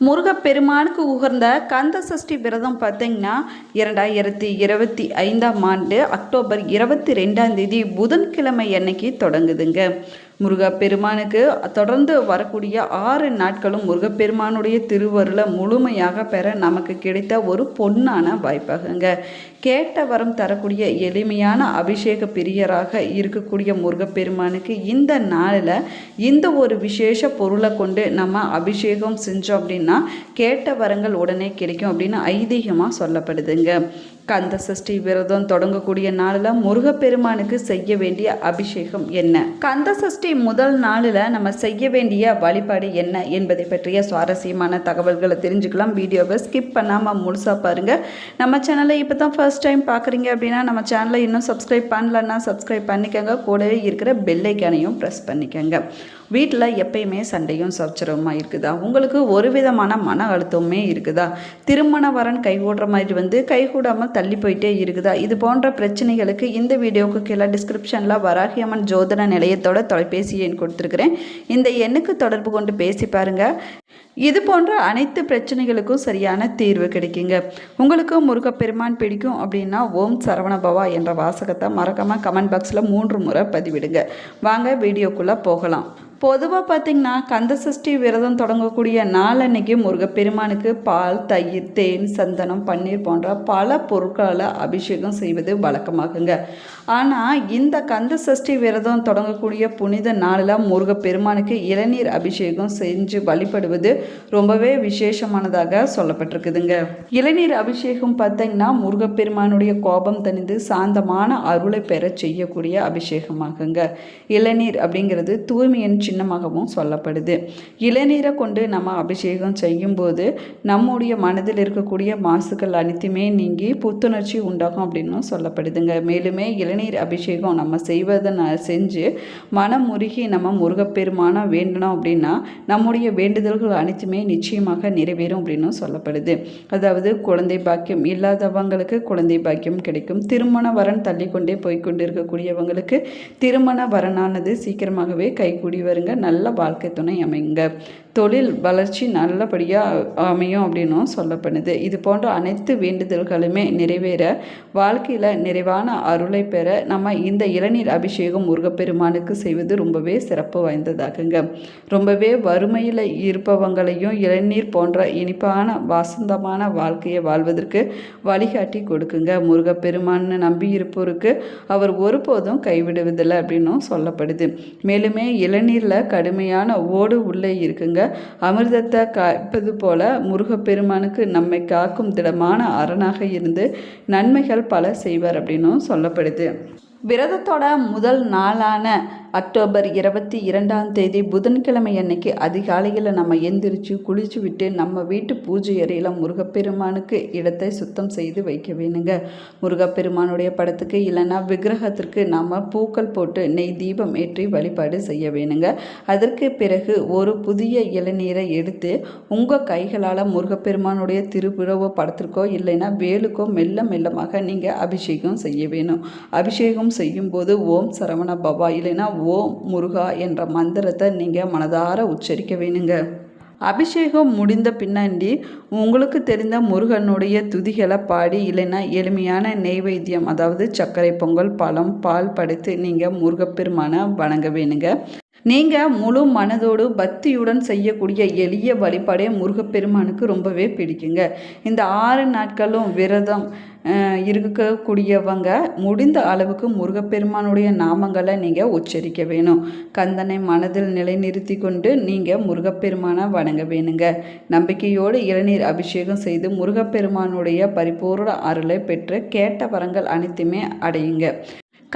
முருகப்பெருமானுக்கு உகர்ந்த கந்த சஷ்டி விரதம் பார்த்தீங்கன்னா இரண்டாயிரத்தி இருபத்தி ஐந்தாம் ஆண்டு அக்டோபர் இருபத்தி ரெண்டாம் தேதி புதன்கிழமை அன்னைக்கு தொடங்குதுங்க. முருகப்பெருமானுக்கு தொடர்ந்து வரக்கூடிய ஆறு நாட்களும் முருகப்பெருமானுடைய திருவருளை முழுமையாக பெற நமக்கு கிடைத்த ஒரு பொன்னான வாய்ப்பாகுங்க. கேட்ட வரம் தரக்கூடிய எளிமையான அபிஷேக பிரியராக இருக்கக்கூடிய முருகப்பெருமானுக்கு இந்த நாளில் இந்த ஒரு விசேஷ பொருளை கொண்டு நம்ம அபிஷேகம் செஞ்சோம் அப்படின்னா கேட்ட வரங்கள் உடனே கிடைக்கும் அப்படின்னு ஐதீகமாக சொல்லப்படுதுங்க. கந்த சஷ்டி விரதம் தொடங்கக்கூடிய நாளில் முருகப்பெருமானுக்கு செய்ய வேண்டிய அபிஷேகம் என்ன? கந்த சஷ்டி முதல் நாளில் நம்ம செய்ய வேண்டிய வழிபாடு என்ன என்பதை பற்றிய சுவாரஸ்யமான தகவல்களை தெரிஞ்சுக்கலாம். வீடியோவை ஸ்கிப் பண்ணாமல் முழுசாக பாருங்கள் நம்ம சேனலை இப்போ தான் ஃபர்ஸ்ட் டைம் பார்க்குறீங்க அப்படின்னா நம்ம சேனலை இன்னும் சப்ஸ்கிரைப் பண்ணலன்னா சப்ஸ்கிரைப் பண்ணிக்கோங்க. கூடவே இருக்கிற பெல்லைக்கானையும் ப்ரெஸ் பண்ணிக்கோங்க. வீட்டில் எப்பயுமே சண்டையும் சச்சரவுமாக இருக்குதா? உங்களுக்கு ஒரு விதமான மன அழுத்தமுமே இருக்குதா? திருமண வரன் கைகூடுற மாதிரி வந்து கைகூடாமல் தள்ளி போயிட்டே இருக்குதா? இது போன்ற பிரச்சனைகளுக்கு இந்த வீடியோவுக்கு கீழே டிஸ்கிரிப்ஷனில் வராகியம்மன் ஜோதிட நிலையத்தோட தொலைபேசி எண் கொடுத்துருக்குறேன். இந்த எண்ணுக்கு தொடர்பு கொண்டு பேசி பாருங்கள் இது போன்ற அனைத்து பிரச்சனைகளுக்கும் சரியான தீர்வு கிடைக்குங்க. உங்களுக்கு முருகப்பெருமான் பிடிக்கும் அப்படின்னா ஓம் சரவணபவா என்ற வாசகத்தை மறக்காமல் கமெண்ட் பாக்ஸில் மூன்று முறை பதிவிடுங்க. வாங்க வீடியோக்குள்ளே போகலாம். பொதுவாக பார்த்திங்கன்னா கந்த சஷ்டி விரதம் தொடங்கக்கூடிய நாளன்னைக்கு முருகப்பெருமானுக்கு பால் தயிர் தேன் சந்தனம் பன்னீர் போன்ற பல பொருட்களை அபிஷேகம் செய்வது வழக்கமாகுங்க. ஆனால் இந்த கந்த சஷ்டி விரதம் தொடங்கக்கூடிய புனித நாளில் முருகப்பெருமானுக்கு இளநீர் அபிஷேகம் செஞ்சு வழிபடுவது ரொம்பவே விசேஷமானதாக சொல்லப்பட்டிருக்குதுங்க. இளநீர் அபிஷேகம் பார்த்திங்கன்னா முருகப்பெருமானுடைய கோபம் தணிந்து சாந்தமான அருளை பெற செய்யக்கூடிய அபிஷேகமாகுங்க. இளநீர் அப்படிங்கிறது தூய்மையின் சின்னமாகவும் சொல்லப்படுது. இளநீரை கொண்டு நம்ம அபிஷேகம் செய்யும்போது நம்முடைய மனதில் இருக்கக்கூடிய மாசுக்கள் அனைத்துமே நீங்கி புத்துணர்ச்சி உண்டாகும் அப்படின்னு சொல்லப்படுதுங்க. மேலுமே இளநீர் அபிஷேகம் நம்ம செய்வதை செஞ்சு மனம் முருகி நம்ம முருகப்பெருமான வேண்டணும் அப்படின்னா நம்முடைய வேண்டுதல்கள் அனைத்துமே நிச்சயமாக நிறைவேறும் அப்படின்னு சொல்லப்படுது. அதாவது குழந்தை பாக்கியம் இல்லாதவங்களுக்கு குழந்தை பாக்கியம் கிடைக்கும். திருமண வரன் தள்ளிக்கொண்டே போய்க்கொண்டு இருக்கக்கூடியவங்களுக்கு திருமண வரனானது சீக்கிரமாகவே கைகூடி வரும் வருங்க நல்ல வாழ்க்கை துணை அமைங்க. தொழில் வளர்ச்சி நல்லபடியாக அமையும் அப்படின்னும் சொல்லப்படுது. இது போன்ற அனைத்து வேண்டுதல்களுமே நிறைவேற வாழ்க்கையில் நிறைவான அருளை பெற நம்ம இந்த இளநீர் அபிஷேகம் முருகப்பெருமானுக்கு செய்வது ரொம்பவே சிறப்பு வாய்ந்ததாகுங்க. ரொம்பவே வறுமையில் இருப்பவங்களையும் இளநீர் போன்ற இனிப்பான வாசந்தமான வாழ்க்கையை வாழ்வதற்கு வழிகாட்டி கொடுக்குங்க. முருகப்பெருமான்னு நம்பி இருப்போருக்கு அவர் ஒருபோதும் கைவிடுவதில்லை அப்படின்னும் சொல்லப்படுது. மேலுமே இளநீரில் கடுமையான ஓடு உள்ளே இருக்குங்க. அமிர்தத்தை காப்பது போல முருகப்பெருமானுக்கு நம்மை காக்கும் திடமான அரணாக இருந்து நன்மைகள் பல செய்வார் அப்படின்னும் சொல்லப்படுது. விரதத்தோட முதல் நாளான அக்டோபர் இருபத்தி இரண்டாம் தேதி புதன்கிழமை அன்னைக்கு அதிகாலையில் நம்ம எந்திரிச்சு குளிச்சு விட்டு நம்ம வீட்டு பூஜை அறையில் முருகப்பெருமானுக்கு இடத்தை சுத்தம் செய்து வைக்க வேணுங்க. முருகப்பெருமானுடைய படத்துக்கு இல்லைன்னா விக்கிரகத்திற்கு நம்ம பூக்கள் போட்டு நெய் தீபம் ஏற்றி வழிபாடு செய்ய வேணுங்க. அதற்கு பிறகு ஒரு புதிய இளநீரை எடுத்து உங்கள் கைகளால் முருகப்பெருமானுடைய திருப்புறவோ படத்திற்கோ இல்லைன்னா வேலுக்கோ மெல்ல மெல்லமாக நீங்கள் அபிஷேகம் செய்ய வேணும். அபிஷேகம் செய்யும்போது ஓம் சரவண பவா இல்லைன்னா ஓம் முருகா என்ற மந்திரத்தை நீங்கள் மனதார உச்சரிக்க வேணுங்க. அபிஷேகம் முடிந்த பின்னாடி உங்களுக்கு தெரிந்த முருகனுடைய துதிகளை பாடி இல்லைன்னா எளிமையான நெய்வேத்தியம் அதாவது சர்க்கரை பொங்கல் பழம் பால் படைத்து நீங்கள் முருகப்பெருமானை வணங்க வேணுங்க. நீங்கள் முழு மனதோடு பக்தியுடன் செய்யக்கூடிய எளிய வழிபாடே முருகப்பெருமானுக்கு ரொம்பவே பிடிக்குங்க. இந்த ஆறு நாட்களும் விரதம் இருக்கக்கூடியவங்க முடிந்த அளவுக்கு முருகப்பெருமானுடைய நாமங்களை நீங்கள் உச்சரிக்க வேணும். கந்தனை மனதில் நிலைநிறுத்தி கொண்டு நீங்கள் முருகப்பெருமானை வணங்க வேணுங்க. நம்பிக்கையோடு இளநீர் அபிஷேகம் செய்து முருகப்பெருமானுடைய பரிபூர்ண அருளை பெற்று கேட்ட வரங்கள் அனைத்துமே அடையுங்க.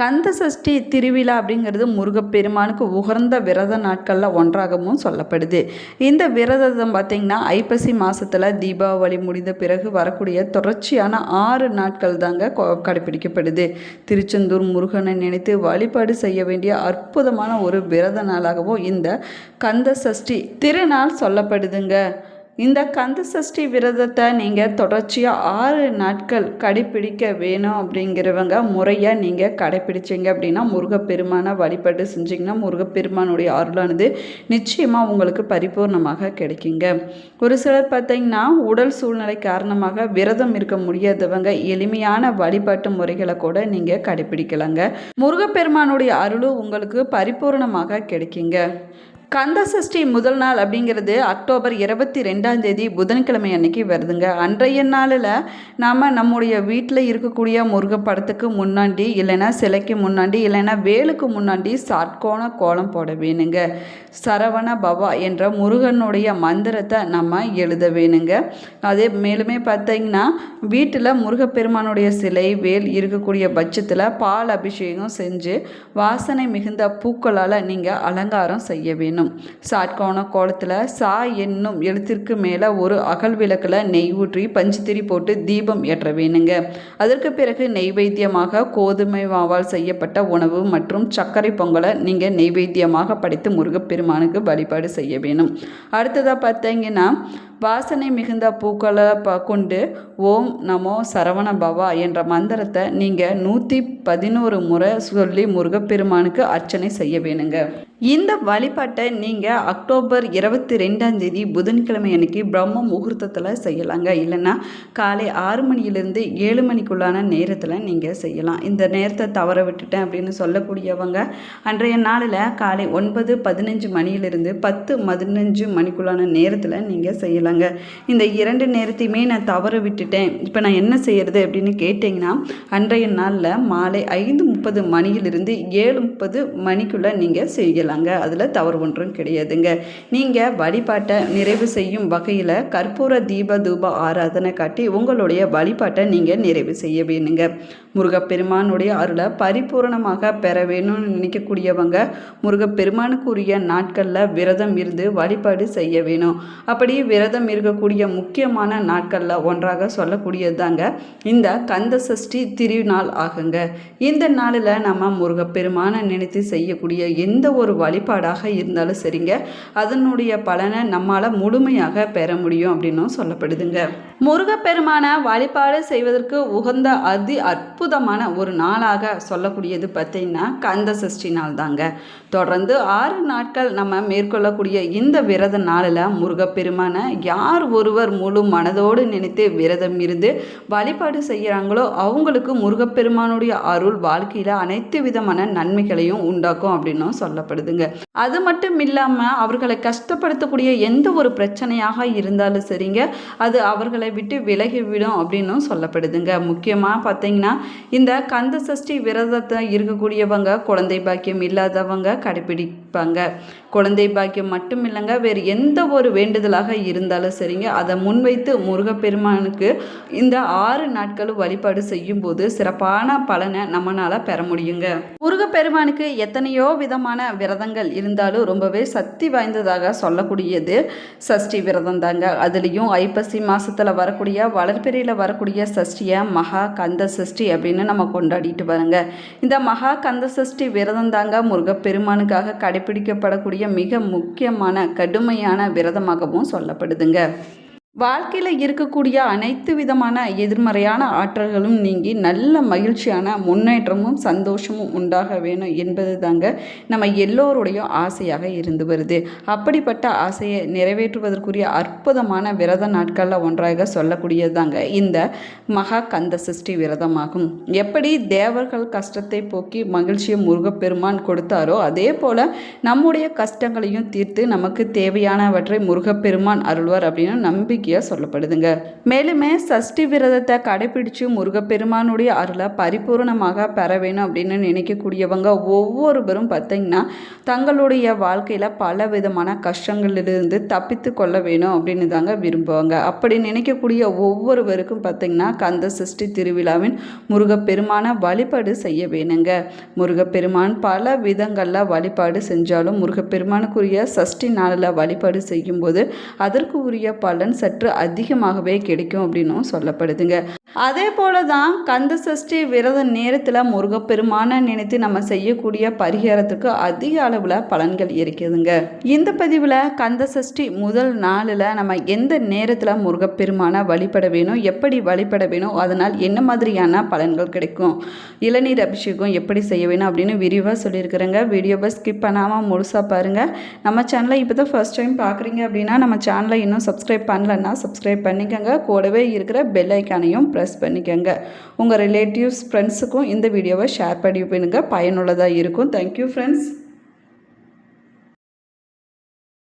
கந்த சஷ்டி திருவிழா அப்படிங்கிறது முருகப்பெருமானுக்கு உகர்ந்த விரத நாட்களில் ஒன்றாகவும் சொல்லப்படுது. இந்த விரதம் பார்த்திங்கன்னா ஐப்பசி மாதத்தில் தீபாவளி முடிந்த பிறகு வரக்கூடிய தொடர்ச்சியான ஆறு நாட்கள் தாங்க கொ- கடைபிடிக்கப்படுது. திருச்செந்தூர் முருகனை நினைத்து வழிபாடு செய்ய வேண்டிய அற்புதமான ஒரு விரத நாளாகவும் இந்த கந்த சஷ்டி திருநாள் சொல்லப்படுதுங்க. இந்த கந்த சஷ்டி விரதத்தை நீங்கள் தொடர்ச்சியாக ஆறு நாட்கள் கடைப்பிடிக்க வேணும் அப்படிங்கிறவங்க முறையாக நீங்கள் கடைப்பிடிச்சிங்க அப்படின்னா முருகப்பெருமானை வழிபாடு செஞ்சிங்கன்னா முருகப்பெருமானுடைய அருளானது நிச்சயமாக உங்களுக்கு பரிபூர்ணமாக கிடைக்குங்க. ஒரு சிலர் பார்த்தீங்கன்னா உடல் சூழ்நிலை காரணமாக விரதம் இருக்க முடியாதவங்க எளிமையான வழிபாட்டு முறைகளை கூட நீங்கள் கடைப்பிடிக்கலாங்க முருகப்பெருமானுடைய அருளும் உங்களுக்கு பரிபூர்ணமாக கிடைக்குங்க. கந்த சஷ்டி முதல் நாள் அப்படிங்கிறது அக்டோபர் இருபத்தி ரெண்டாம் தேதி புதன்கிழமை அன்னைக்கு வருதுங்க. அன்றைய நாளில் நாம் நம்முடைய வீட்டில் இருக்கக்கூடிய முருகப்படத்துக்கு முன்னாடி இல்லைன்னா சிலைக்கு முன்னாடி இல்லைன்னா வேலுக்கு முன்னாடி சாட்கோண கோலம் போட வேணுங்க சரவண பவா என்ற முருகனுடைய மந்திரத்தை நம்ம எழுத வேணுங்க அதே மேலுமே பார்த்தீங்கன்னா வீட்டில் முருகப்பெருமானுடைய சிலை வேல் இருக்கக்கூடிய பட்சத்தில் பால் அபிஷேகம் செஞ்சு வாசனை மிகுந்த பூக்களால் நீங்கள் அலங்காரம் செய்ய வேணும். சாட்கோண கோலத்தில் சா என்னும் எழுத்திற்கு மேலே ஒரு அகல் விளக்கில் நெய் ஊற்றி பஞ்சுத்திரி போட்டு தீபம் ஏற்ற வேணுங்க. அதற்கு பிறகு நெய்வேத்தியமாக கோதுமை மாவால் செய்யப்பட்ட உணவு மற்றும் சர்க்கரை பொங்கலை நீங்கள் நெய்வேத்தியமாக படைத்து முருகப்பெருமானுக்கு வழிபாடு செய்ய வேணும். அடுத்ததாக பார்த்தீங்கன்னா வாசனை மிகுந்த பூக்களை ப கொண்டு ஓம் நமோ சரவண பவா என்ற மந்திரத்தை நீங்கள் நூற்றி பதினோரு முறை சொல்லி முருகப்பெருமானுக்கு அர்ச்சனை செய்ய வேணுங்க. இந்த வழிபாட்டை நீங்கள் அக்டோபர் இருபத்தி ரெண்டாம் தேதி புதன்கிழமை அன்னைக்கு பிரம்ம முகூர்த்தத்தில் செய்யலாங்க. இல்லைன்னா காலை ஆறு மணியிலிருந்து ஏழு மணிக்குள்ளான நேரத்தில் நீங்கள் செய்யலாம். இந்த நேரத்தை தவற விட்டுட்டேன் அப்படின்னு சொல்லக்கூடியவங்க அன்றைய நாளில் காலை ஒன்பது பதினஞ்சு மணியிலிருந்து பத்து பதினஞ்சு மணிக்குள்ளான நேரத்தில் நீங்கள் செய்யலாங்க. இந்த இரண்டு நேரத்தையுமே நான் தவற விட்டுட்டேன். இப்போ நான் என்ன செய்யறது அப்படின்னு கேட்டிங்கன்னா அன்றைய நாளில் மாலை ஐந்து முப்பது மணியிலிருந்து ஏழு முப்பது மணிக்குள்ளே நீங்கள் செய்யலாங்க. அதில் தவறு ஒன்றும் கிடையாதுங்க. நீங்கள் வழிபாட்டை நிறைவு செய்யும் வகையில் கற்பூர தீப தூப ஆராதனை காட்டி உங்களுடைய வழிபாட்டை நீங்கள் நிறைவு செய்ய வேணுங்க. முருகப்பெருமானுடைய அருளை பரிபூர்ணமாக பெற வேணும்னு நினைக்கக்கூடியவங்க முருகப்பெருமானுக்குரிய நாட்களில் விரதம் இருந்து வழிபாடு செய்ய வேணும். அப்படி விரதம் இருக்கக்கூடிய முக்கியமான நாட்களில் ஒன்றாக சொல்லக்கூடியது தாங்க இந்த கந்த சஷ்டி திருநாள் ஆகுங்க. இந்த நாளில் நம்ம முருகப்பெருமானை நினைத்து செய்யக்கூடிய எந்த ஒரு வழிபாடாக இருந்தாலும் சரிங்க. அதனுடைய பலனை நம்மால் முழுமையாக பெற முடியும் அப்படின்னும் சொல்லப்படுதுங்க. முருகப்பெருமான வழிபாடு செய்வதற்கு உகந்த அதி அற்புதமான ஒரு நாளாக சொல்லக்கூடியது பார்த்திங்கன்னா கந்த சஷ்டி நாள் தாங்க தொடர்ந்து ஆறு நாட்கள் நம்ம மேற்கொள்ளக்கூடிய இந்த விரத நாளில் முருகப்பெருமான யார் ஒருவர் முழு மனதோடு நினைத்து விரதம் இருந்து வழிபாடு செய்கிறாங்களோ அவங்களுக்கு முருகப்பெருமானுடைய அருள் வாழ்க்கையில் அனைத்து விதமான நன்மைகளையும் உண்டாக்கும் அப்படின்னும் சொல்லப்படுது. சொல்லப்படுதுங்க அது மட்டும் இல்லாமல் அவர்களை கஷ்டப்படுத்தக்கூடிய எந்த ஒரு பிரச்சனையாக இருந்தாலும் சரிங்க. அது அவர்களை விட்டு விலகிவிடும் அப்படின்னும் சொல்லப்படுதுங்க. முக்கியமாக பார்த்தீங்கன்னா இந்த கந்த சஷ்டி விரதத்தை இருக்கக்கூடியவங்க குழந்தை பாக்கியம் இல்லாதவங்க கடைபிடிப்பாங்க. குழந்தை பாக்கியம் மட்டும் இல்லைங்க வேறு எந்த ஒரு வேண்டுதலாக இருந்தாலும் சரிங்க. அதை முன்வைத்து முருகப்பெருமானுக்கு இந்த ஆறு நாட்களும் வழிபாடு செய்யும்போது சிறப்பான பலனை நம்மளால் பெற முடியுங்க. முருகப்பெருமானுக்கு எத்தனையோ விதமான விரதங்கள் இருந்தாலும் ரொம்பவே சக்தி வாய்ந்ததாக சொல்லக்கூடியது சஷ்டி விரதம் தாங்க. அதுலேயும் ஐப்பசி மாதத்தில் வரக்கூடிய வளர்பிறையில் வரக்கூடிய சஷ்டியை மகா கந்த சஷ்டி அப்படின்னு நம்ம கொண்டாடிட்டு வரோங்க. இந்த மகா கந்த சஷ்டி விரதம் தாங்க முருகப்பெருமானுக்காக கடைபிடிக்கப்படக்கூடிய மிக முக்கியமான கடுமையான விரதமாகவும் சொல்லப்படுதுங்க. வாழ்க்கையில் இருக்கக்கூடிய அனைத்து விதமான எதிர்மறையான ஆற்றல்களும் நீங்கி நல்ல மகிழ்ச்சியான முன்னேற்றமும் சந்தோஷமும் உண்டாக வேணும் என்பது தாங்க நம்ம எல்லோருடைய ஆசையாக இருந்து வருது. அப்படிப்பட்ட ஆசையை நிறைவேற்றுவதற்குரிய அற்புதமான விரத நாட்களில் ஒன்றாக சொல்லக்கூடியது தாங்க இந்த மகா கந்த சஷ்டி விரதமாகும். எப்படி தேவர்கள் கஷ்டத்தை போக்கி மகிழ்ச்சியை முருகப்பெருமான் கொடுத்தாரோ அதே போல் நம்முடைய கஷ்டங்களையும் தீர்த்து நமக்கு தேவையானவற்றை முருகப்பெருமான் அருள்வார் அப்படின்னு நம்பிக்கை நம்பிக்கையாக சொல்லப்படுதுங்க. மேலுமே சஷ்டி விரதத்தை கடைபிடிச்சு முருகப்பெருமானுடைய அருளை பரிபூர்ணமாக பெற வேணும் அப்படின்னு நினைக்கக்கூடியவங்க ஒவ்வொருவரும் பார்த்தீங்கன்னா தங்களுடைய வாழ்க்கையில் பல விதமான கஷ்டங்களிலிருந்து தப்பித்து கொள்ள வேணும் அப்படின்னு தாங்க விரும்புவாங்க. அப்படி நினைக்கக்கூடிய ஒவ்வொருவருக்கும் பார்த்தீங்கன்னா கந்த சஷ்டி திருவிழாவின் முருகப்பெருமான வழிபாடு செய்ய வேணுங்க. முருகப்பெருமான் பல விதங்களில் வழிபாடு செஞ்சாலும் முருகப்பெருமானுக்குரிய சஷ்டி நாளில் வழிபாடு செய்யும்போது அதற்கு உரிய பலன் சற்று அதிகமாகவே கிடைக்கும் அப்படின்னும் சொல்லப்படுதுங்க. அதே போல தான் கந்த சஷ்டி விரத நேரத்தில் முருகப்பெருமான நினைத்து நம்ம செய்யக்கூடிய பரிகாரத்துக்கு அதிக அளவில் பலன்கள் இருக்குதுங்க இந்த பதிவில் கந்த சஷ்டி முதல் நாளில் நம்ம எந்த நேரத்தில் முருகப்பெருமானை வழிபட வேணும் எப்படி வழிபட வேணும் அதனால் என்ன மாதிரியான பலன்கள் கிடைக்கும் இளநீர் அபிஷேகம் எப்படி செய்ய வேணும் அப்படின்னு விரிவாக சொல்லியிருக்கிறேங்க. வீடியோவை ஸ்கிப் பண்ணாமல் முழுசாக பாருங்கள் நம்ம சேனலை இப்போ தான் ஃபர்ஸ்ட் டைம் பார்க்குறீங்க அப்படின்னா நம்ம சேனலை இன்னும் சப்ஸ்கிரைப் பண்ணலன்னா சப்ஸ்கிரைப் பண்ணிக்கோங்க. கூடவே இருக்கிற பெல் ஐக்கானையும் ப்ரெஸ் பண்ணிக்கோங்க. உங்கள் ரிலேட்டிவ்ஸ் ஃப்ரெண்ட்ஸுக்கும் இந்த வீடியோவை ஷேர் பண்ணி பண்ணுங்க பயனுள்ளதாக இருக்கும். Thank you friends